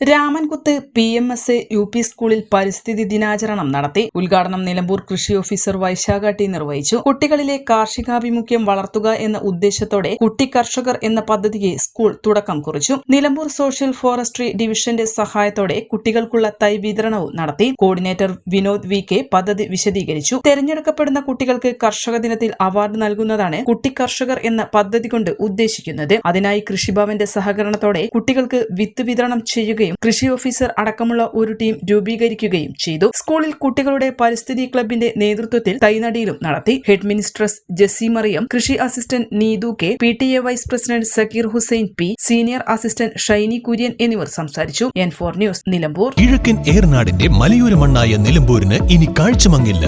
Ramankuth P M S A U P സ്കൂളിൽ പരിസ്ഥിതി ദിനാചരണം നടത്തി. ഉദ്ഘാടനം നിലമ്പൂർ കൃഷി ഓഫീസർ വൈശാഖ ടി നിർവഹിച്ചു. കുട്ടികളിലെ കാർഷികാഭിമുഖ്യം വളർത്തുക എന്ന ഉദ്ദേശത്തോടെ കുട്ടി കർഷകർ എന്ന പദ്ധതിക്ക് സ്കൂൾ തുടക്കം കുറിച്ചു. നിലമ്പൂർ സോഷ്യൽ ഫോറസ്ട്രി ഡിവിഷന്റെ സഹായത്തോടെ കുട്ടികൾക്കുള്ള തൈ വിതരണവും നടത്തി. കോർഡിനേറ്റർ വിനോദ് വി കെ പദ്ധതി വിശദീകരിച്ചു. തെരഞ്ഞെടുക്കപ്പെടുന്ന കുട്ടികൾക്ക് കർഷക ദിനത്തിൽ അവാർഡ് നൽകുന്നതാണ് കുട്ടി കർഷകർ എന്ന പദ്ധതി കൊണ്ട് ഉദ്ദേശിക്കുന്നത്. അതിനായി കൃഷിഭവന്റെ സഹകരണത്തോടെ കുട്ടികൾക്ക് വിത്ത് വിതരണം ചെയ്യുകയും കൃഷി ഓഫീസർ അടക്കമുള്ള ഒരു ടീം രൂപീകരിക്കുകയും ചെയ്തു. സ്കൂളിൽ കുട്ടികളുടെ പരിസ്ഥിതി ക്ലബിന്റെ നേതൃത്വത്തിൽ തൈനടിയിലും നടത്തി. ഹെഡ് മിനിസ്ട്രസ് ജെസ്സി മറിയം കൃഷി assistant Neethu K P T A vice president Sakkeer Hussain P senior assistant Shiny Kurian എന്നിവർ സംസാരിച്ചു. N four news Nilambur. കിഴക്കൻ ഏറനാടിന്റെ മലയോര മണ്ണായ നിലമ്പൂരിന് ഇനി കാഴ്ചമങ്ങില്ല.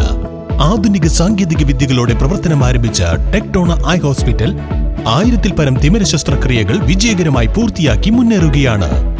ആധുനിക സാങ്കേതിക വിദ്യകളോടെ പ്രവർത്തനം ആരംഭിച്ച ടെക്ടോണ ഐ ഹോസ്പിറ്റൽ ആയിരത്തിൽ പരം തിമിര ശസ്ത്രക്രിയകൾ വിജയകരമായി പൂർത്തിയാക്കി മുന്നേറുകയാണ്.